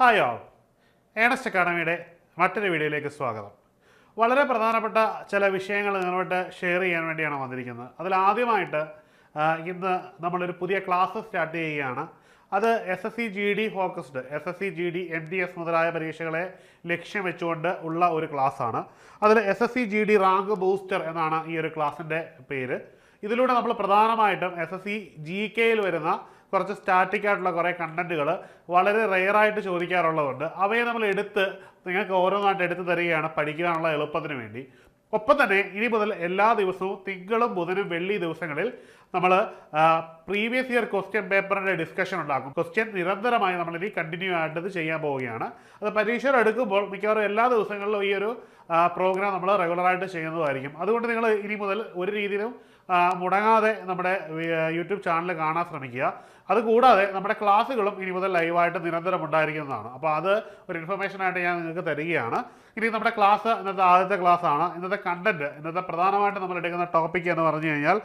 Hi all Ernest അക്കാഡമിയുടെ മറ്റൊരു വീഡിയോയിലേക്ക് സ്വാഗതം. വളരെ പ്രധാനപ്പെട്ട ചില വിഷയങ്ങൾ നിങ്ങളുമായിട്ട് ഷെയർ ചെയ്യാൻ വേണ്ടിയാണ് വന്നിരിക്കുന്നത്. അതിൽ ആദ്യമായിട്ട് ഇന്ന് നമ്മളൊരു പുതിയ ക്ലാസ് സ്റ്റാർട്ട് ചെയ്യുകയാണ്. അത് S S C G D focused S S C G D M D S മുതലായ പരീക്ഷകളെ ലക്ഷ്യം വെച്ചുകൊണ്ട് ഉള്ള ഒരു ക്ലാസ്സാണ് അതിൽ S S C G D rank booster എന്നാണ് ഈ ഒരു ക്ലാസ്സിന്റെ പേര്. ഇതിലൂടെ നമ്മൾ പ്രധാനമായിട്ടും എസ് എസ് സി ജി കെയിൽ വരുന്ന കുറച്ച് സ്റ്റാറ്റിക് ആയിട്ടുള്ള കുറേ കണ്ടന്റുകൾ വളരെ റെയറായിട്ട് ചോദിക്കാറുള്ളതുണ്ട്. അവയെ നമ്മൾ എടുത്ത് നിങ്ങൾക്ക് ഓരോന്നായിട്ട് എടുത്തു തരികയാണ് പഠിക്കാനുള്ള എളുപ്പത്തിന് വേണ്ടി. ഒപ്പം തന്നെ ഇനി മുതൽ എല്ലാ ദിവസവും തിങ്കളും ബുധനും വെള്ളി ദിവസങ്ങളിൽ നമ്മൾ പ്രീവിയസ് ഇയർ ക്വസ്റ്റ്യൻ പേപ്പറിന്റെ ഡിസ്കഷൻ ഉണ്ടാക്കും. ക്വസ്റ്റ്യൻ നിരന്തരമായി നമ്മൾ ഇനി കണ്ടിന്യൂ ആയിട്ട് ഇത് ചെയ്യാൻ പോവുകയാണ്. അത് പരീക്ഷ എടുക്കുമ്പോൾ മിക്കവാറും എല്ലാ ദിവസങ്ങളിലും ഈ ഒരു പ്രോഗ്രാം നമ്മൾ റെഗുലറായിട്ട് ചെയ്യുന്നതായിരിക്കും. അതുകൊണ്ട് നിങ്ങൾ ഇനി മുതൽ ഒരു രീതിയിലും മുടങ്ങാതെ നമ്മുടെ യൂട്യൂബ് ചാനൽ കാണാൻ ശ്രമിക്കുക. അതുകൂടാതെ നമ്മുടെ ക്ലാസ്സുകളും ഇനി മുതൽ ലൈവായിട്ട് നിരന്തരം ഉണ്ടായിരിക്കുന്നതാണ്. അപ്പോൾ അത് ഒരു ഇൻഫർമേഷനായിട്ട് ഞാൻ നിങ്ങൾക്ക് തരികയാണ്. ഇനി നമ്മുടെ ക്ലാസ് ഇന്നത്തെ ആദ്യത്തെ ക്ലാസ് ആണ്. ഇന്നത്തെ കണ്ടന്റ് ഇന്നത്തെ പ്രധാനമായിട്ട് നമ്മൾ എടുക്കുന്ന ടോപ്പിക് എന്ന് പറഞ്ഞു കഴിഞ്ഞാൽ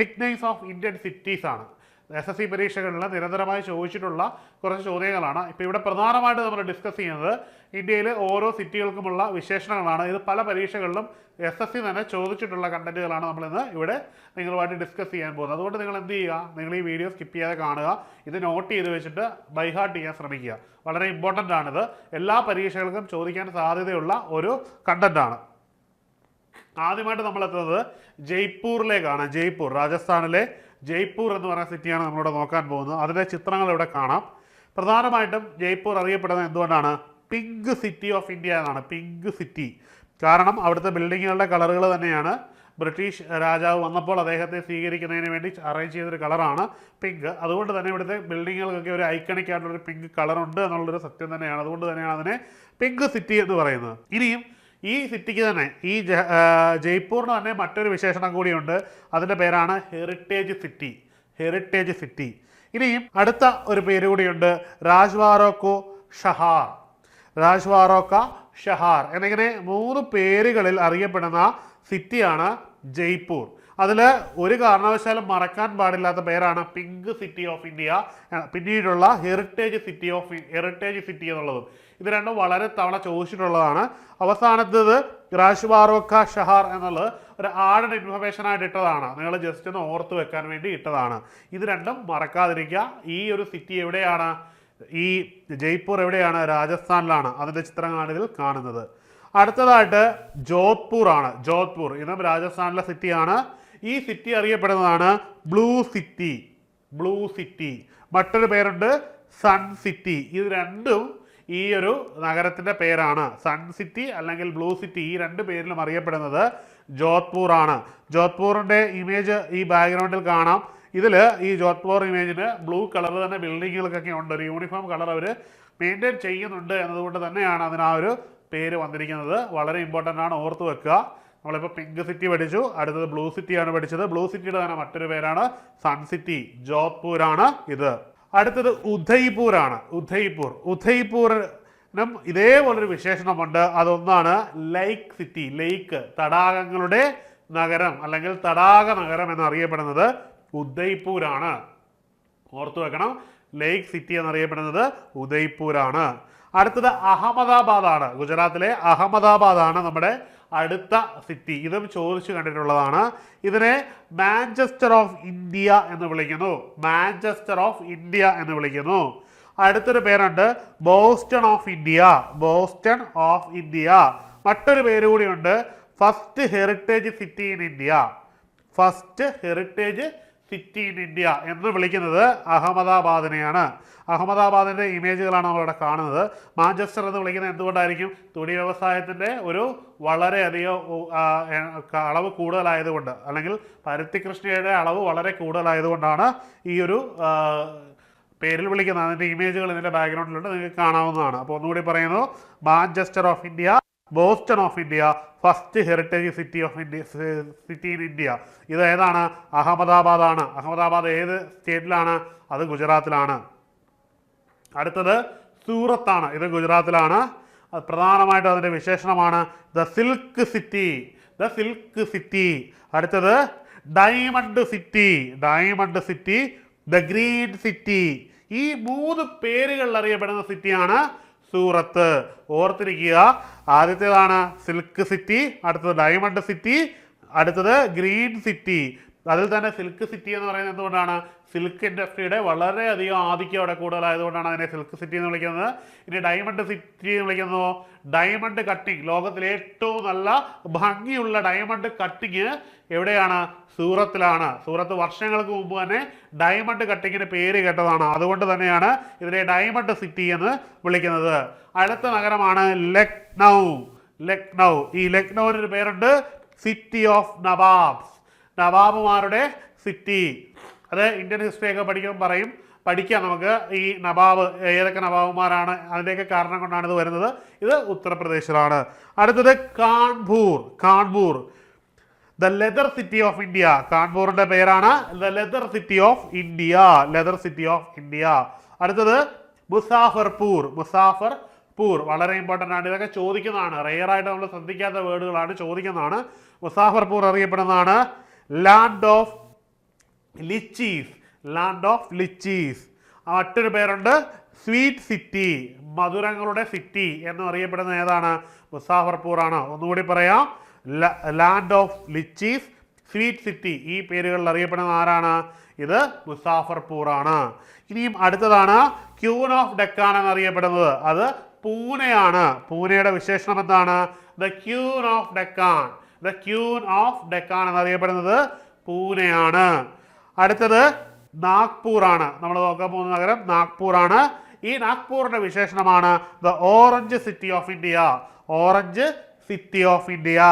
നിക്നെയിംസ് ഓഫ് ഇന്ത്യൻ സിറ്റീസാണ് എസ് എസ് സി പരീക്ഷകളിൽ നിരന്തരമായി ചോദിച്ചിട്ടുള്ള കുറച്ച് ചോദ്യങ്ങളാണ്. ഇപ്പോൾ ഇവിടെ പ്രധാനമായിട്ട് നമ്മൾ ഡിസ്കസ് ചെയ്യുന്നത് ഇന്ത്യയിലെ ഓരോ സിറ്റികൾക്കുമുള്ള വിശേഷണങ്ങളാണ്. ഇത് പല പരീക്ഷകളിലും എസ് എസ് സി തന്നെ ചോദിച്ചിട്ടുള്ള കണ്ടന്റുകളാണ് നമ്മളിന്ന് ഇവിടെ നിങ്ങളുമായിട്ട് ഡിസ്കസ് ചെയ്യാൻ പോകുന്നത്. അതുകൊണ്ട് നിങ്ങൾ എന്ത് ചെയ്യുക? നിങ്ങൾ ഈ വീഡിയോ സ്കിപ്പ് ചെയ്യാതെ കാണുക. ഇത് നോട്ട് ചെയ്ത് വെച്ചിട്ട് ബൈഹാർട്ട് ചെയ്യാൻ ശ്രമിക്കുക. വളരെ ഇമ്പോർട്ടന്റ് ആണിത്. എല്ലാ പരീക്ഷകൾക്കും ചോദിക്കാൻ സാധ്യതയുള്ള ഒരു കണ്ടന്റാണ് ആദ്യമായിട്ട് നമ്മൾ എത്തുന്നത് ജയ്പൂരിലേക്കാണ്. ജയ്പൂർ രാജസ്ഥാനിലെ ജയ്പൂർ എന്ന് പറയുന്ന സിറ്റിയാണ് നമ്മളിവിടെ നോക്കാൻ പോകുന്നത്. അതിന്റെ ചിത്രങ്ങൾ ഇവിടെ കാണാം. പ്രധാനമായിട്ടും ജയ്പൂർ അറിയപ്പെടുന്നത് എന്തുകൊണ്ടാണ്? പിങ്ക് സിറ്റി ഓഫ് ഇന്ത്യ എന്നാണ്. Pink city. കാരണം അവിടുത്തെ ബിൽഡിങ്ങുകളുടെ കളറുകൾ തന്നെയാണ്. ബ്രിട്ടീഷ് രാജാവ് വന്നപ്പോൾ അദ്ദേഹത്തെ സ്വീകരിക്കുന്നതിന് വേണ്ടി അറേഞ്ച് ചെയ്തൊരു കളറാണ് പിങ്ക്. അതുകൊണ്ട് തന്നെ ഇവിടുത്തെ ബിൽഡിങ്ങുകൾക്കൊക്കെ ഒരു ഐക്കണിക് ആയിട്ടുള്ളൊരു പിങ്ക് കളറുണ്ട് എന്നുള്ളൊരു സത്യം തന്നെയാണ്. അതുകൊണ്ട് തന്നെയാണ് അതിനെ പിങ്ക് സിറ്റി എന്ന് പറയുന്നത്. ഇനിയും ഈ സിറ്റിക്ക് തന്നെ ഈ ജയ്പൂരിന് തന്നെ മറ്റൊരു വിശേഷണം കൂടിയുണ്ട്. അതിന്റെ പേരാണ് ഹെറിറ്റേജ് സിറ്റി ഹെറിറ്റേജ് സിറ്റി ഇനിയും അടുത്ത ഒരു പേര് കൂടിയുണ്ട് രാജ്വാറോക്കോ ഷഹാർ. രാജ്വാറോക്ക ഷഹാർ എന്നിങ്ങനെ മൂന്ന് പേരുകളിൽ അറിയപ്പെടുന്ന സിറ്റിയാണ് ജയ്പൂർ. അതിൽ ഒരു കാരണവശാലും മറക്കാൻ പാടില്ലാത്ത പേരാണ് പിങ്ക് സിറ്റി ഓഫ് ഇന്ത്യ പിന്നീടുള്ള heritage city of heritage city എന്നുള്ളതും. ഇത് രണ്ടും വളരെ തവണ ചോദിച്ചിട്ടുള്ളതാണ്. അവസാനത്തത് രാജ്വാറോക്ക ഷഹാർ എന്നുള്ളത് ഒരു ആഡഡ് ഇൻഫർമേഷൻ ആയിട്ട് ഇട്ടതാണ്. നിങ്ങൾ ജസ്റ്റ് ഒന്ന് ഓർത്ത് വെക്കാൻ വേണ്ടി ഇട്ടതാണ്. ഇത് രണ്ടും മറക്കാതിരിക്കുക. ഈ ഒരു സിറ്റി എവിടെയാണ്? ഈ ജയ്പൂർ എവിടെയാണ്? രാജസ്ഥാനിലാണ്. അതിന്റെ ചിത്രങ്ങളാണ് ഇതിൽ കാണുന്നത്. അടുത്തതായിട്ട് ജോധ്പൂർ ആണ്. ജോധ്പൂർ. ഇതും രാജസ്ഥാനിലെ സിറ്റിയാണ് ഈ സിറ്റി അറിയപ്പെടുന്നതാണ് ബ്ലൂ സിറ്റി ബ്ലൂ സിറ്റി മറ്റൊരു പേരുണ്ട് സൺ സിറ്റി ഇത് രണ്ടും ഈ ഒരു നഗരത്തിന്റെ പേരാണ്. സൺ സിറ്റി അല്ലെങ്കിൽ ബ്ലൂ സിറ്റി ഈ രണ്ട് പേരിലും അറിയപ്പെടുന്നത് ജോധ്പൂർ ആണ്. ജോധ്പൂറിന്റെ ഇമേജ് ഈ ബാക്ക്ഗ്രൗണ്ടിൽ കാണാം. ഇതിൽ ഈ ജോധ്പൂർ ഇമേജിന് ബ്ലൂ കളർ തന്നെ ബിൽഡിങ്ങുകൾക്കൊക്കെ ഉണ്ട്. ഒരു യൂണിഫോം കളർ അവർ മെയിന്റെയിൻ ചെയ്യുന്നുണ്ട് എന്നതുകൊണ്ട് തന്നെയാണ് അതിന് ആ ഒരു പേര് വന്നിരിക്കുന്നത്. വളരെ ഇമ്പോർട്ടന്റ് ആണ് ഓർത്ത് വെക്കുക. നമ്മളിപ്പോൾ പിങ്ക് സിറ്റി പഠിച്ചു. അടുത്തത് ബ്ലൂ സിറ്റിയാണ് പഠിച്ചത്. ബ്ലൂ സിറ്റിയുടെ തന്നെ മറ്റൊരു പേരാണ് സൺ സിറ്റി ജോധ്പൂരാണ് ഇത്. അടുത്തത് ഉദയ്പൂർ. ആണ് ഉദയ്പൂർ ഉദയ്പൂരിനും ഇതേപോലൊരു വിശേഷണമുണ്ട്. അതൊന്നാണ് ലൈക്ക് സിറ്റി ലേക്ക് തടാകങ്ങളുടെ നഗരം അല്ലെങ്കിൽ തടാക നഗരം എന്നറിയപ്പെടുന്നത് ഉദയ്പൂരാണ്. ഓർത്തു വെക്കണം. ലേക്ക് സിറ്റി എന്നറിയപ്പെടുന്നത് ഉദയ്പൂരാണ്. അടുത്തത് അഹമ്മദാബാദ് ആണ് ഗുജറാത്തിലെ അഹമ്മദാബാദ് ആണ് നമ്മുടെ അടുത്ത സിറ്റി. ഇതും ചോദിച്ചു കണ്ടിട്ടുള്ളതാണ്. ഇതിനെ മാഞ്ചസ്റ്റർ ഓഫ് ഇന്ത്യ എന്ന് വിളിക്കുന്നു. മാഞ്ചസ്റ്റർ ഓഫ് ഇന്ത്യ എന്ന് വിളിക്കുന്നു. അടുത്തൊരു പേരുണ്ട്. Boston of India. Boston of India. മറ്റൊരു പേര് കൂടിയുണ്ട്. First heritage city in India. First heritage city in India എന്ന് വിളിക്കുന്നത് അഹമ്മദാബാദിനെയാണ്. അഹമ്മദാബാദിന്റെ ഇമേജുകളാണ് നമ്മളിവിടെ കാണുന്നത്. മാഞ്ചസ്റ്റർ എന്ന് വിളിക്കുന്നത് എന്തുകൊണ്ടായിരിക്കും? തുണി വ്യവസായത്തിന്റെ ഒരു വളരെയധികം അളവ് കൂടുതലായതുകൊണ്ട് അല്ലെങ്കിൽ പരുത്തി കൃഷിയുടെ അളവ് വളരെ കൂടുതലായതുകൊണ്ടാണ് ഈ ഒരു പേരിൽ വിളിക്കുന്നത്. അതിന്റെ ഇമേജുകൾ ഇതിന്റെ ബാക്ക്ഗ്രൗണ്ടിലുണ്ട് നിങ്ങൾക്ക് കാണാവുന്നതാണ്. അപ്പോൾ ഒന്നുകൂടി പറയുന്നു. Manchester of India Boston of India first heritage city of India city in India. ഇത് ഏതാണ്? അഹമ്മദാബാദ് ആണ് അഹമ്മദാബാദ് ഏത് സ്റ്റേറ്റിലാണ്? അത് ഗുജറാത്തിലാണ്. അടുത്തത് സൂറത്താണ്. ഇത് ഗുജറാത്തിലാണ്. പ്രധാനമായിട്ടും അതിന്റെ വിശേഷണമാണ്. The silk city. The silk city. അടുത്തത് diamond city. Diamond city the green city. ഈ മൂന്ന് പേരുകളിൽ അറിയപ്പെടുന്ന സിറ്റിയാണ് സൂറത്ത് ഓർത്തിരിക്കുക. ആദ്യത്തേതാണ് സിൽക്ക് സിറ്റി അടുത്തത് ഡയമണ്ട് സിറ്റി അടുത്തത് ഗ്രീൻ സിറ്റി. അതിൽ തന്നെ സിൽക്ക് സിറ്റി എന്ന് പറയുന്നത് എന്തുകൊണ്ടാണ്? സിൽക്ക് ഇൻഡസ്ട്രിയുടെ വളരെയധികം ആധിക്യം അവിടെ കൂടുതലായതുകൊണ്ടാണ് അതിനെ സിൽക്ക് സിറ്റി എന്ന് വിളിക്കുന്നത്. ഇനി ഡയമണ്ട് സിറ്റി എന്ന് വിളിക്കുന്നു. ഡയമണ്ട് കട്ടിങ് ലോകത്തിലെ ഏറ്റവും നല്ല ഭംഗിയുള്ള ഡയമണ്ട് കട്ടിങ് എവിടെയാണ്? സൂറത്തിലാണ്. സൂറത്ത് വർഷങ്ങൾക്ക് മുമ്പ് തന്നെ ഡയമണ്ട് കട്ടിങ്ങിന് പേര് കേട്ടതാണ്. അതുകൊണ്ട് തന്നെയാണ് ഇതിനെ ഡയമണ്ട് സിറ്റി എന്ന് വിളിക്കുന്നത്. അടുത്ത നഗരമാണ് ലക്നൗ. ലക്നൗ. ഈ ലക്നൗവിനൊരു പേരുണ്ട്. City of nawabs. നവാബുമാരുടെ സിറ്റി. അത് ഇന്ത്യൻ ഹിസ്റ്ററി ഒക്കെ പഠിക്കുമ്പോൾ പറയും. പഠിക്കാം നമുക്ക്. ഈ നവാബ് ഏതൊക്കെ നവാബുമാരാണ് അതിന്റെയൊക്കെ കാരണം കൊണ്ടാണ് ഇത് വരുന്നത്. ഇത് ഉത്തർപ്രദേശിലാണ്. അടുത്തത് Kanpur. Kanpur. The leather city of India കാൺപൂറിന്റെ പേരാണ് the leather city of India leather city of India അടുത്തത് മുസാഫർപൂർ. മുസാഫർ പൂർ വളരെ ഇമ്പോർട്ടന്റ് ആണ്. ഇതൊക്കെ ചോദിക്കുന്നതാണ്. റെയർ ആയിട്ട് നമ്മൾ ശ്രദ്ധിക്കാത്ത വേർഡുകളാണ് ചോദിക്കുന്നതാണ്. Muzaffarpur അറിയപ്പെടുന്നതാണ്. Land of lychees land of lychees മറ്റൊരു പേരുണ്ട് സ്വീറ്റ് സിറ്റി മധുരങ്ങളുടെ സിറ്റി എന്ന് അറിയപ്പെടുന്ന ഏതാണ്? മുസാഫർപൂർ ആണ്. ഒന്നുകൂടി പറയാം. Land of lychees sweet city ഈ പേരുകളിൽ അറിയപ്പെടുന്ന ആരാണ്? ഇത് മുസാഫർപൂർ ആണ്. ഇനിയും അടുത്തതാണ് ക്യൂൺ ഓഫ് ഡെക്കാൻ എന്നറിയപ്പെടുന്നത്. അത് പൂനെയാണ്. പൂനെയുടെ വിശേഷണം എന്താണ്? The queen of Deccan the queen of Deccan എന്നറിയപ്പെടുന്നത് പൂനെയാണ്. അടുത്തത് നാഗ്പൂർ ആണ് നമ്മൾ നോക്കാൻ പോകുന്ന നഗരം നാഗ്പൂർ ആണ് ഈ നാഗ്പൂറിന്റെ വിശേഷണമാണ് the orange city of India. Orange city of India.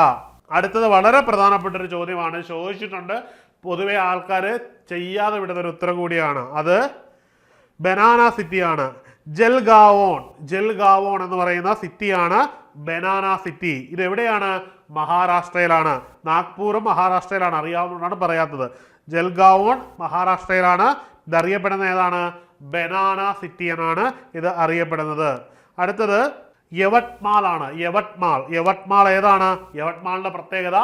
അടുത്തത് വളരെ പ്രധാനപ്പെട്ട ഒരു ചോദ്യമാണ്. ചോദിച്ചിട്ടുണ്ട്. പൊതുവെ ആൾക്കാർ ചെയ്യാതെ വിടുന്ന ഒരു ഉത്തരം കൂടിയാണ്. അത് ബനാന സിറ്റിയാണ്. ജൽഗാവോൺ. ജൽഗാവോൺ എന്ന് പറയുന്ന സിറ്റിയാണ് ബനാന സിറ്റി. ഇത് എവിടെയാണ് മഹാരാഷ്ട്രയിലാണ്. നാഗ്പൂർ മഹാരാഷ്ട്രയിലാണ്. അറിയാവുന്നതാണ് പറയാത്തത്. ജൽഗാവോൺ മഹാരാഷ്ട്രയിലാണ്. ഇത് അറിയപ്പെടുന്ന ഏതാണ്? ബനാന സിറ്റി എന്നാണ് ഇത് അറിയപ്പെടുന്നത്. അടുത്തത് യവത്മാൽ ആണ് യവത്മാൽ യവത്മാൽ ഏതാണ്? യവത്മാളിന്റെ പ്രത്യേകത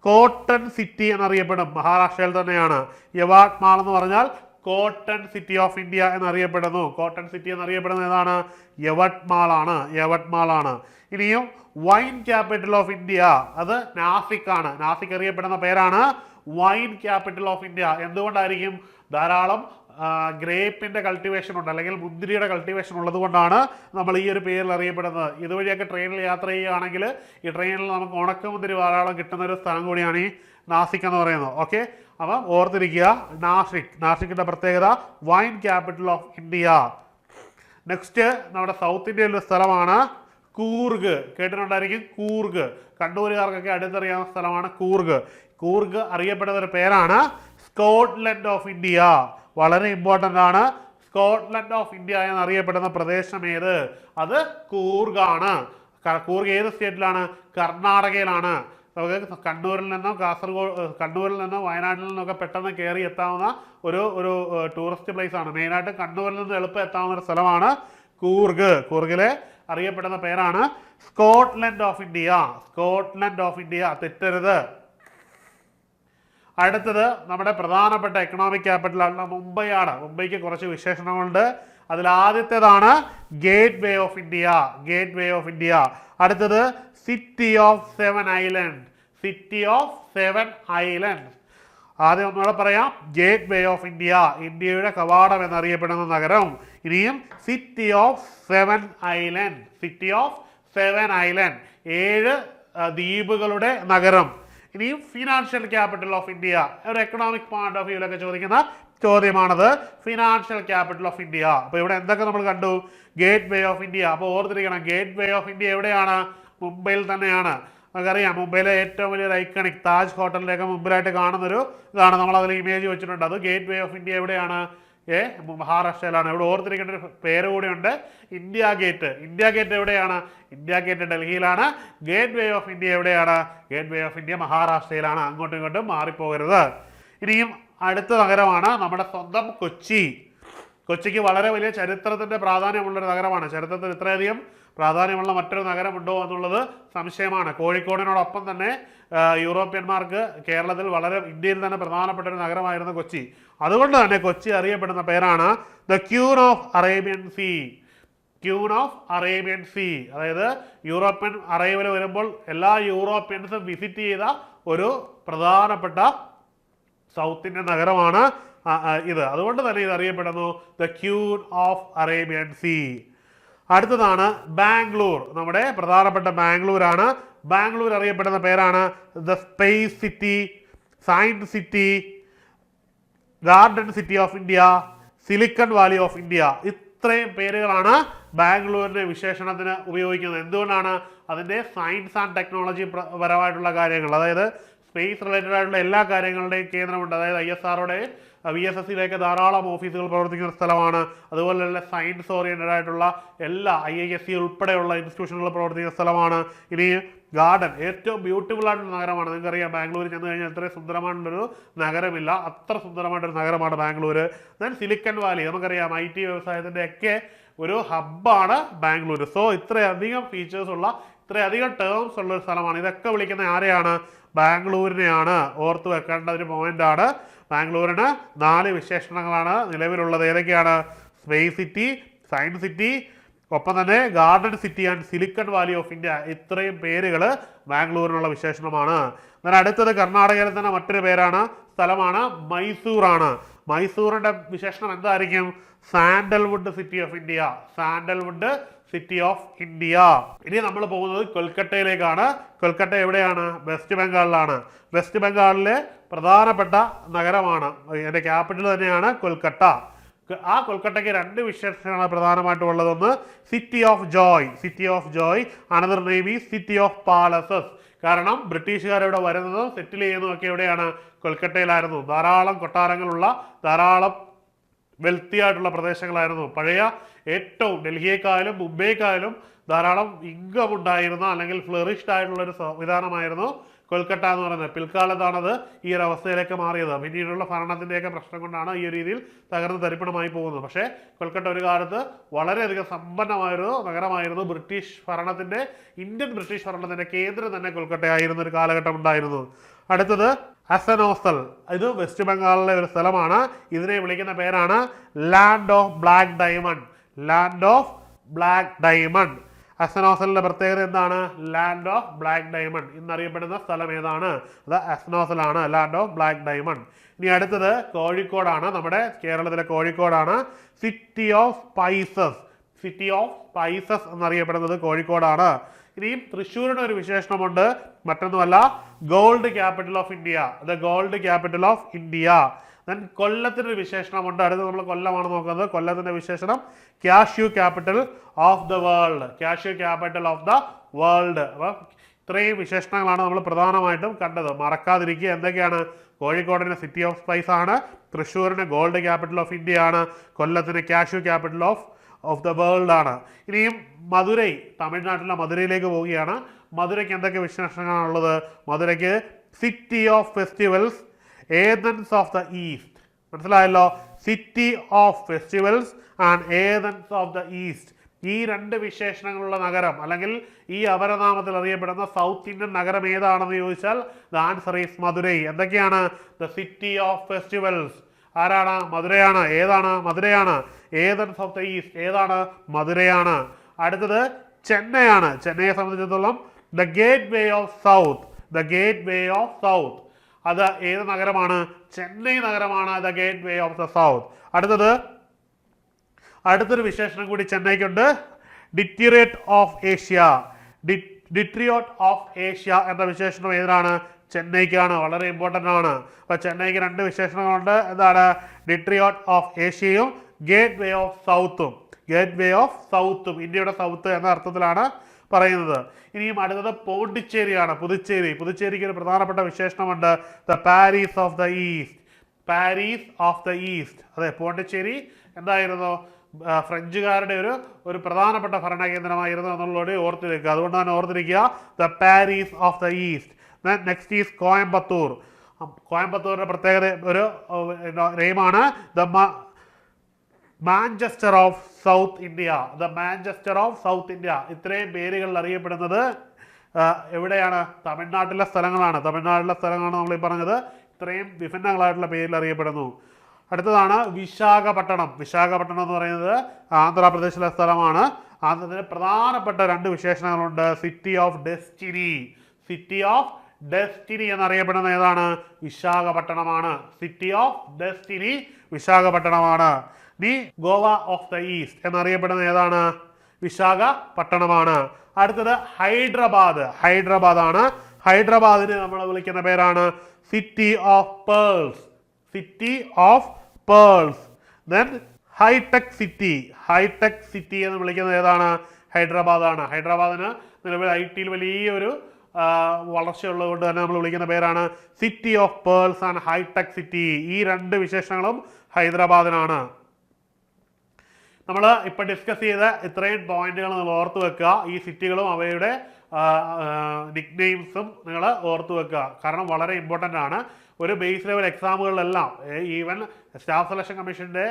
കോട്ടൺ സിറ്റി എന്നറിയപ്പെടും. മഹാരാഷ്ട്രയിൽ തന്നെയാണ്. യവത്മാൾ എന്ന് പറഞ്ഞാൽ കോട്ടൺ സിറ്റി ഓഫ് ഇന്ത്യ എന്നറിയപ്പെടുന്നു. കോട്ടൺ സിറ്റി എന്നറിയപ്പെടുന്ന ഏതാണ്? യവത്മാൾ ആണ് ഇനിയും വൈൻ ക്യാപിറ്റൽ ഓഫ് ഇന്ത്യ. അത് നാസിക് ആണ് നാസിക് അറിയപ്പെടുന്ന പേരാണ് വൈൻ ക്യാപിറ്റൽ ഓഫ് ഇന്ത്യ എന്തുകൊണ്ടായിരിക്കും? ധാരാളം ഗ്രേപ്പിന്റെ കൾട്ടിവേഷൻ ഉണ്ട് അല്ലെങ്കിൽ മുന്തിരിയുടെ കൾട്ടിവേഷൻ ഉള്ളത് കൊണ്ടാണ് നമ്മൾ ഈ ഒരു പേരിൽ അറിയപ്പെടുന്നത്. ഇതുവഴിയൊക്കെ ട്രെയിനിൽ യാത്ര ചെയ്യുകയാണെങ്കിൽ ഈ ട്രെയിനിൽ നമുക്ക് ഉണക്കമുന്തിരി ധാരാളം കിട്ടുന്ന ഒരു സ്ഥലം കൂടിയാണ് ഈ നാസിക് എന്ന് പറയുന്നത്. ഓക്കെ അപ്പം ഓർത്തിരിക്കുക നാസിക്. നാസിക്കിന്റെ പ്രത്യേകത wine capital of India next നമ്മുടെ സൗത്ത് ഇന്ത്യയിലെ സ്ഥലമാണ് കൂർഗ്. കേട്ടിട്ടുണ്ടായിരിക്കും കൂർഗ്. കണ്ണൂരുകാർക്കൊക്കെ അടുത്തറിയാവുന്ന സ്ഥലമാണ് കൂർഗ്. കൂർഗ് അറിയപ്പെടുന്ന ഒരു പേരാണ് സ്കോട്ട്ലൻഡ് ഓഫ് ഇന്ത്യ. വളരെ ഇമ്പോർട്ടന്റ് ആണ്. സ്കോട്ട്ലൻഡ് ഓഫ് ഇന്ത്യ എന്നറിയപ്പെടുന്ന പ്രദേശം ഏത്? അത് കൂർഗാണ്. കൂർഗ് ഏത് സ്റ്റേറ്റിലാണ്? കർണാടകയിലാണ്. നമുക്ക് കണ്ണൂരിൽ നിന്നോ കാസർഗോഡ് കണ്ണൂരിൽ നിന്നോ വയനാട്ടിൽ നിന്നൊക്കെ പെട്ടെന്ന് കയറി എത്താവുന്ന ഒരു ഒരു ടൂറിസ്റ്റ് പ്ലേസ് ആണ്. മെയിനായിട്ട് കണ്ണൂരിൽ നിന്ന് എളുപ്പം എത്താവുന്ന ഒരു സ്ഥലമാണ് കൂർഗ്. കൂർഗിലെ അറിയപ്പെടുന്ന പേരാണ് Scotland of India. Scotland of India. തെറ്റരുത്. അടുത്തത് നമ്മുടെ പ്രധാനപ്പെട്ട എക്കണോമിക് ക്യാപിറ്റലാണ് മുംബൈയാണ്. മുംബൈക്ക് കുറച്ച് വിശേഷണങ്ങളുണ്ട്. അതിൽ ആദ്യത്തേതാണ് gateway of India gateway of India അടുത്തത് city of seven island city of seven island ആദ്യം ഒന്നുകൂടെ പറയാം. ഗേറ്റ് വേ ഓഫ് ഇന്ത്യ ഇന്ത്യയുടെ കവാടം എന്നറിയപ്പെടുന്ന നഗരം. ഇനിയും city of seven island city of seven island ഏഴ് ദ്വീപുകളുടെ നഗരം. ഇനിയും ഫിനാൻഷ്യൽ ക്യാപിറ്റൽ ഓഫ് ഇന്ത്യ ഒരു എക്കണോമിക് പോയിന്റ് ഓഫ് വ്യൂലൊക്കെ ചോദിക്കുന്ന ചോദ്യമാണത്. ഫിനാൻഷ്യൽ ക്യാപിറ്റൽ ഓഫ് ഇന്ത്യ അപ്പോൾ ഇവിടെ എന്തൊക്കെ നമ്മൾ കണ്ടു? ഗേറ്റ് വേ ഓഫ് ഇന്ത്യ അപ്പോൾ ഓർത്തിരിക്കണം ഗേറ്റ് വേ ഓഫ് ഇന്ത്യ എവിടെയാണ്? മുംബൈയിൽ തന്നെയാണ്. നമുക്കറിയാം മുംബൈയിലെ ഏറ്റവും വലിയ ഐക്കണിക് താജ് ഹോട്ടലിലേക്ക് മുമ്പിലായിട്ട് കാണുന്നൊരു ഇതാണ്. നമ്മൾ അതിൽ ഇമേജ് വെച്ചിട്ടുണ്ട്. അത് ഗേറ്റ് വേ ഓഫ് ഇന്ത്യ എവിടെയാണ്? ഏ? മഹാരാഷ്ട്രയിലാണ് ഇവിടെ ഓർത്തിരിക്കേണ്ട ഒരു പേര് കൂടിയുണ്ട്. India gate. ഇന്ത്യ ഗേറ്റ് എവിടെയാണ്? ഇന്ത്യ ഗേറ്റ് ഡൽഹിയിലാണ്. ഗേറ്റ് വേ ഓഫ് ഇന്ത്യ എവിടെയാണ്? ഗേറ്റ് വേ ഓഫ് ഇന്ത്യ മഹാരാഷ്ട്രയിലാണ് അങ്ങോട്ടും ഇങ്ങോട്ടും മാറിപ്പോകരുത്. ഇനിയും അടുത്ത നഗരമാണ് നമ്മുടെ സ്വന്തം കൊച്ചി. കൊച്ചിക്ക് വളരെ വലിയ ചരിത്രത്തിന്റെ പ്രാധാന്യമുള്ളൊരു നഗരമാണ്. ചരിത്രത്തിൽ ഇത്രയധികം പ്രാധാന്യമുള്ള മറ്റൊരു നഗരമുണ്ടോ എന്നുള്ളത് സംശയമാണ്. കോഴിക്കോടിനോടൊപ്പം തന്നെ യൂറോപ്യന്മാർക്ക് കേരളത്തിൽ വളരെ ഇന്ത്യയിൽ തന്നെ പ്രധാനപ്പെട്ട ഒരു നഗരമായിരുന്നു കൊച്ചി. അതുകൊണ്ട് തന്നെ കൊച്ചി അറിയപ്പെടുന്ന പേരാണ് the queen of Arabian sea. Queen of Arabian sea. അതായത് യൂറോപ്യൻ അറൈവൽ വരുമ്പോൾ എല്ലാ യൂറോപ്യൻസും വിസിറ്റ് ചെയ്ത ഒരു പ്രധാനപ്പെട്ട സൗത്ത് ഇന്ത്യൻ നഗരമാണ് ഇത്. അതുകൊണ്ട് തന്നെ ഇത് അറിയപ്പെടുന്നു the queen of Arabian sea. അടുത്തതാണ് ബാംഗ്ലൂർ. നമ്മുടെ പ്രധാനപ്പെട്ട ബാംഗ്ലൂരാണ്. ബാംഗ്ലൂർ അറിയപ്പെടുന്ന പേരാണ് the space city science city garden city of India silicon valley of India. ഇത്രയും പേരുകളാണ് ബാംഗ്ലൂരിന്റെ വിശേഷണത്തിന് ഉപയോഗിക്കുന്നത്. എന്തുകൊണ്ടാണ് അതിന്റെ സയൻസ് ആൻഡ് ടെക്നോളജി പരമായിട്ടുള്ള കാര്യങ്ങൾ? അതായത് സ്പേസ് റിലേറ്റഡ് ആയിട്ടുള്ള എല്ലാ കാര്യങ്ങളുടെയും കേന്ദ്രമുണ്ട്. അതായത് ഐ എസ് ആറുടെ വി എസ് എസ് സിയിലേക്ക് ധാരാളം ഓഫീസുകൾ പ്രവർത്തിക്കുന്ന സ്ഥലമാണ്. അതുപോലെ തന്നെ സയൻസ് ഓറിയന്റഡ് ആയിട്ടുള്ള എല്ലാ ഐ ഐ എസ് സി ഉൾപ്പെടെയുള്ള ഇൻസ്റ്റിറ്റ്യൂഷനുകൾ പ്രവർത്തിക്കുന്ന സ്ഥലമാണ്. ഇനി ഗാർഡൻ ഏറ്റവും ബ്യൂട്ടിഫുൾ ആയിട്ടുള്ള നഗരമാണ്. നിങ്ങൾക്കറിയാം ബാംഗ്ലൂർ ചെന്ന് കഴിഞ്ഞാൽ ഇത്രയും സുന്ദരമായിട്ടുള്ളൊരു നഗരമില്ല. അത്ര സുന്ദരമായിട്ടൊരു നഗരമാണ് ബാംഗ്ലൂർ ദെൻ സിലിക്കൺ വാലി നമുക്കറിയാം ഐ ടി വ്യവസായത്തിന്റെ ഒക്കെ ഒരു ഹബ്ബാണ് ബാംഗ്ലൂർ സോ ഇത്രയധികം ഫീച്ചേഴ്സ് ഉള്ള ഇത്രയധികം ടേംസ് ഉള്ള ഒരു സ്ഥലമാണ്. ഇതൊക്കെ വിളിക്കുന്ന ആരെയാണ്? ബാംഗ്ലൂരിനെയാണ് ഓർത്ത് വെക്കേണ്ട ഒരു പോയിന്റാണ് ബാംഗ്ലൂരിന് നാല് വിശേഷണങ്ങളാണ് നിലവിലുള്ളത്. ഏതൊക്കെയാണ്? സ്പേസ് സിറ്റി സയൻസ് സിറ്റി ഒപ്പം തന്നെ garden city and silicon valley of India. ഇത്രയും പേരുകൾ ബാംഗ്ലൂരിനുള്ള വിശേഷണമാണ്. എന്നാൽ അടുത്തത് കർണാടകയിലെ തന്നെ മറ്റൊരു പേരാണ് സ്ഥലമാണ് മൈസൂറാണ്. മൈസൂറിന്റെ വിശേഷണം എന്തായിരിക്കും? Sandalwood city of India. Sandalwood city of India ഇനി നമ്മൾ പോകുന്നത് കൊൽക്കട്ടയിലേക്കാണ്. കൊൽക്കട്ട എവിടെയാണ്? വെസ്റ്റ് ബംഗാളിലാണ് വെസ്റ്റ് ബംഗാളിലെ പ്രധാനപ്പെട്ട നഗരമാണ്. എന്റെ ക്യാപിറ്റൽ തന്നെയാണ് കൊൽക്കട്ട. ആ കൊൽക്കട്ടയ്ക്ക് രണ്ട് വിശേഷങ്ങളാണ് പ്രധാനമായിട്ടും ഉള്ളതൊന്ന് city of joy city of joy another name city of palaces കാരണം ബ്രിട്ടീഷുകാർ ഇവിടെ വരുന്നതും സെറ്റിൽ ചെയ്യുന്നതും ഒക്കെ എവിടെയാണ്? കൊൽക്കട്ടയിലായിരുന്നു. ധാരാളം കൊട്ടാരങ്ങളുള്ള ധാരാളം വെൽത്തി ആയിട്ടുള്ള പ്രദേശങ്ങളായിരുന്നു. പഴയ ഏറ്റവും ഡൽഹിയെക്കാളും മുംബൈക്കാളും ധാരാളം ഇൻകം ഉണ്ടായിരുന്ന അല്ലെങ്കിൽ ഫ്ലറിഷ്ഡ് ആയിട്ടുള്ള ഒരു സംവിധാനമായിരുന്നു കൊൽക്കട്ട എന്ന് പറയുന്നത്. പിൽക്കാലത്താണത് ഈ ഒരു അവസ്ഥയിലേക്ക് മാറിയത്. പിന്നീടുള്ള ഭരണത്തിന്റെയൊക്കെ പ്രശ്നം കൊണ്ടാണ് ഈ രീതിയിൽ തകർന്ന് തരിപ്പണമായി പോകുന്നത്. പക്ഷേ കൊൽക്കട്ട ഒരു കാലത്ത് വളരെയധികം സമ്പന്നമായൊരു നഗരമായിരുന്നു. ബ്രിട്ടീഷ് ഭരണത്തിന്റെ ഇന്ത്യൻ ബ്രിട്ടീഷ് ഭരണത്തിന്റെ കേന്ദ്രം തന്നെ കൊൽക്കട്ടയായിരുന്ന ഒരു കാലഘട്ടം ഉണ്ടായിരുന്നു അടുത്തത് അസനോസൽ ഇത് വെസ്റ്റ് ബംഗാളിലെ ഒരു സ്ഥലമാണ്. ഇതിനെ വിളിക്കുന്ന പേരാണ് land of black diamond land of black diamond അസനോസലിന്റെ പ്രത്യേകത എന്താണ്? ലാൻഡ് ഓഫ് ബ്ലാക്ക് ഡയമണ്ട് എന്നറിയപ്പെടുന്ന സ്ഥലം ഏതാണ്? അത് അസനോസലാണ് ലാൻഡ് ഓഫ് ബ്ലാക്ക് ഡയമണ്ട് ഇനി അടുത്തത് കോഴിക്കോടാണ്. നമ്മുടെ കേരളത്തിലെ കോഴിക്കോടാണ്. City of spices city of spices എന്നറിയപ്പെടുന്നത് കോഴിക്കോടാണ്. ഇനിയും തൃശ്ശൂരിന് ഒരു വിശേഷണമുണ്ട്. മറ്റൊന്നുമല്ല gold capital of India the gold capital of India then കൊല്ലത്തിനൊരു വിശേഷണമുണ്ട്. അടുത്ത് നമ്മൾ കൊല്ലമാണ് നോക്കുന്നത്. കൊല്ലത്തിന്റെ വിശേഷണം cashew capital of the world cashew capital of the world അപ്പം ഇത്രയും വിശേഷണങ്ങളാണ് നമ്മൾ പ്രധാനമായിട്ടും കണ്ടത്. മറക്കാതിരിക്കുക. എന്തൊക്കെയാണ്? കോഴിക്കോടിന് സിറ്റി ഓഫ് സ്പൈസ് ആണ്. തൃശ്ശൂരിന് ഗോൾഡ് ക്യാപിറ്റൽ ഓഫ് ഇന്ത്യ ആണ്. കൊല്ലത്തിന് cashew capital of of the world ആണ്. ഇനിയും മധുരൈ തമിഴ്നാട്ടിലെ മധുരയിലേക്ക് പോവുകയാണ്. മധുരയ്ക്ക് എന്തൊക്കെ വിശേഷങ്ങളാണുള്ളത് മധുരയ്ക്ക് city of festivals Athens of the east മനസ്സിലായല്ലോ? City of festivals and Athens of the east ഈ രണ്ട് വിശേഷണങ്ങളുള്ള നഗരം അല്ലെങ്കിൽ ഈ അപരനാമത്തിൽ അറിയപ്പെടുന്ന സൗത്ത് ഇന്ത്യൻ നഗരം ഏതാണെന്ന് ചോദിച്ചാൽ ദ ആൻസർ ഈസ് മധുരൈ. എന്തൊക്കെയാണ്? ദ സിറ്റി ഓഫ് ഫെസ്റ്റിവൽസ് ആരാണ്? മധുരയാണ്. ഏതാണ്? മധുരയാണ്. Athens the east. ഏതാണ്? മധുരയാണ്. അടുത്തത് ചെന്നൈയാണ്. ചെന്നൈയെ സംബന്ധിച്ചിടത്തോളം the gateway of south the gateway of south അത് ഏത് നഗരമാണ്? ചെന്നൈ നഗരമാണ് the gateway of the south അടുത്തത് അടുത്തൊരു വിശേഷണം കൂടി ചെന്നൈക്കുണ്ട്. Detroit of Asia Detroit of Asia എന്ന വിശേഷണം ഏതാണ് ചെന്നൈക്കാണ് വളരെ ഇമ്പോർട്ടന്റ് ആണ്. അപ്പോൾ ചെന്നൈക്ക് രണ്ട് വിശേഷണങ്ങളുണ്ട്. എന്താണ്? ഡിട്രിയോട്ട് ഓഫ് ഏഷ്യയും ഗേറ്റ് വേ ഓഫ് സൗത്തും ഗേറ്റ് വേ ഓഫ് സൗത്തും ഇന്ത്യയുടെ സൗത്ത് എന്ന അർത്ഥത്തിലാണ് പറയുന്നത്. ഇനിയും അടുത്തത് പോണ്ടിച്ചേരിയാണ് പുതുച്ചേരി. പുതുച്ചേരിക്ക് ഒരു പ്രധാനപ്പെട്ട വിശേഷണമുണ്ട്. The Paris of the east Paris of the east അതെ പോണ്ടിച്ചേരി എന്തായിരുന്നു? ഫ്രഞ്ചുകാരുടെ ഒരു ഒരു പ്രധാനപ്പെട്ട ഭരണകേന്ദ്രമായിരുന്നു എന്നുള്ളതോടെ ഓർത്തിരിക്കുക. അതുകൊണ്ട് തന്നെ ഓർത്തിരിക്കുക the Paris of the east next is Coimbatore കോയമ്പത്തൂരിന്റെ പ്രത്യേകത ഒരു നെയിമാണ് the Manchester of south India the Manchester of south India ഇത്രയും പേരുകളിൽ അറിയപ്പെടുന്നത് എവിടെയാണ്? തമിഴ്നാട്ടിലെ സ്ഥലങ്ങളാണ്. തമിഴ്നാട്ടിലെ സ്ഥലങ്ങളാണ് നമ്മൾ ഈ പറഞ്ഞത്. ഇത്രയും വിഭിന്നങ്ങളായിട്ടുള്ള പേരിൽ അറിയപ്പെടുന്നു. അടുത്തതാണ് വിശാഖപട്ടണം. വിശാഖപട്ടണം എന്ന് പറയുന്നത് ആന്ധ്രാപ്രദേശിലെ സ്ഥലമാണ്. ആന്ധ്രത്തിലെ പ്രധാനപ്പെട്ട രണ്ട് വിശേഷണങ്ങളുണ്ട്. City of destiny city of destiny എന്നറിയപ്പെടുന്ന ഏതാണ്? വിശാഖപട്ടണമാണ്. City of destiny വിശാഖപട്ടണമാണ്. The Goa of the east എന്നറിയപ്പെടുന്ന ഏതാണ്? വിശാഖപട്ടണമാണ്. അടുത്തത് ഹൈദരാബാദ്. ഹൈദരാബാദ് ആണ് ഹൈദരാബാദിനെ നമ്മൾ വിളിക്കുന്ന പേരാണ് city of pearls city of pearls then hi tech city hi tech city എന്ന് വിളിക്കുന്നത് ഏതാണ്? ഹൈദരാബാദാണ്. ഹൈദരാബാദിന് നിലവിൽ ഐ ടിയിൽ വലിയൊരു ആ, വളർച്ചയുള്ളത് കൊണ്ട് തന്നെ നമ്മൾ വിളിക്കുന്ന പേരാണ് city of pearls and hi tech city ഈ രണ്ട് വിശേഷങ്ങളും ഹൈദരാബാദിനാണ്. നമ്മൾ ഇപ്പോൾ ഡിസ്കസ് ചെയ്ത ഇത്രയും പോയിന്റുകൾ നിങ്ങൾ ഓർത്ത് വെക്കുക. ഈ സിറ്റികളും അവയുടെ നിക് നെയിംസും നിങ്ങൾ ഓർത്ത് വെക്കുക. കാരണം വളരെ ഇമ്പോർട്ടന്റ് ആണ്. ഒരു ബേസ് ലെവൽ എക്സാമുകളിലെല്ലാം ഈവൻ സ്റ്റാഫ് സെലക്ഷൻ കമ്മീഷന്റെ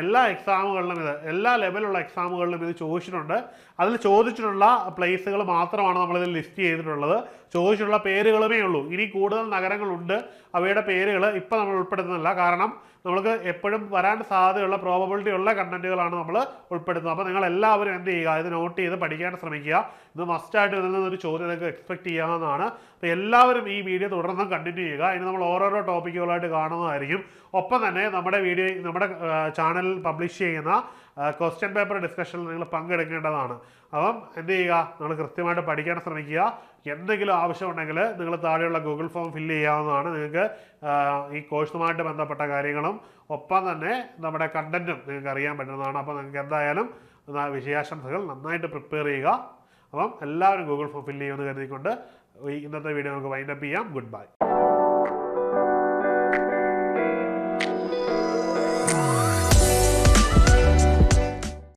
എല്ലാ എക്സാമുകളിലും ഇത് എല്ലാ ലെവലുള്ള എക്സാമുകളിലും ഇത് ചോദിച്ചിട്ടുണ്ട്. അതിൽ ചോദിച്ചിട്ടുള്ള പ്ലേസുകൾ മാത്രമാണ് നമ്മളിതിൽ ലിസ്റ്റ് ചെയ്തിട്ടുള്ളത്. ചോദിച്ചിട്ടുള്ള പേരുകളുമേ ഉള്ളൂ. ഇനി കൂടുതൽ നഗരങ്ങളുണ്ട്. അവയുടെ പേരുകൾ ഇപ്പം നമ്മൾ ഉൾപ്പെടുത്തുന്നില്ല. കാരണം നമുക്ക് എപ്പോഴും വരാൻ സാധ്യതയുള്ള പ്രോബബിലിറ്റി ഉള്ള കണ്ടന്റുകളാണ് നമ്മൾ ഉൾപ്പെടുത്തുന്നത്. അപ്പോൾ നിങ്ങൾ എല്ലാവരും എന്ത് ചെയ്യുക? ഇത് നോട്ട് ചെയ്ത് പഠിക്കാൻ ശ്രമിക്കുക. ഇത് മസ്റ്റായിട്ട് ഇതിൽ നിന്നൊരു ചോദ്യം നിങ്ങൾക്ക് എക്സ്പെക്ട് ചെയ്യാവുന്നതാണ്. അപ്പോൾ എല്ലാവരും ഈ വീഡിയോ തുടർന്നും കണ്ടിന്യൂ ചെയ്യുക. ഇനി നമ്മൾ ഓരോരോ ടോപ്പിക്കുകളായിട്ട് കാണുന്നതായിരിക്കും. ഒപ്പം തന്നെ നമ്മുടെ വീഡിയോ നമ്മുടെ ചാനലിൽ പബ്ലിഷ് ചെയ്യുന്ന ക്വസ്റ്റ്യൻ പേപ്പർ ഡിസ്കഷനിൽ നിങ്ങൾ പങ്കെടുക്കേണ്ടതാണ്. അപ്പം എന്ത് ചെയ്യുക? നിങ്ങൾ കൃത്യമായിട്ട് പഠിക്കാൻ ശ്രമിക്കുക. എന്തെങ്കിലും ആവശ്യമുണ്ടെങ്കിൽ നിങ്ങൾ താഴെയുള്ള ഗൂഗിൾ ഫോം ഫില്ല് ചെയ്യാവുന്നതാണ്. നിങ്ങൾക്ക് ഈ കോഴ്സുമായിട്ട് ബന്ധപ്പെട്ട കാര്യങ്ങളും ഒപ്പം തന്നെ നമ്മുടെ കണ്ടന്റും നിങ്ങൾക്ക് അറിയാൻ പറ്റുന്നതാണ്. അപ്പോൾ നിങ്ങൾക്ക് എന്തായാലും വിജയാശംസകൾ നന്നായിട്ട് പ്രിപ്പയർ ചെയ്യുക. അപ്പം എല്ലാവരും ഗൂഗിൾ ഫോം ഫില്ല് ചെയ്യുമെന്ന് കരുതിക്കൊണ്ട് ഇന്നത്തെ വീഡിയോ നമുക്ക് വൈൻഡപ്പ് ചെയ്യാം. Good bye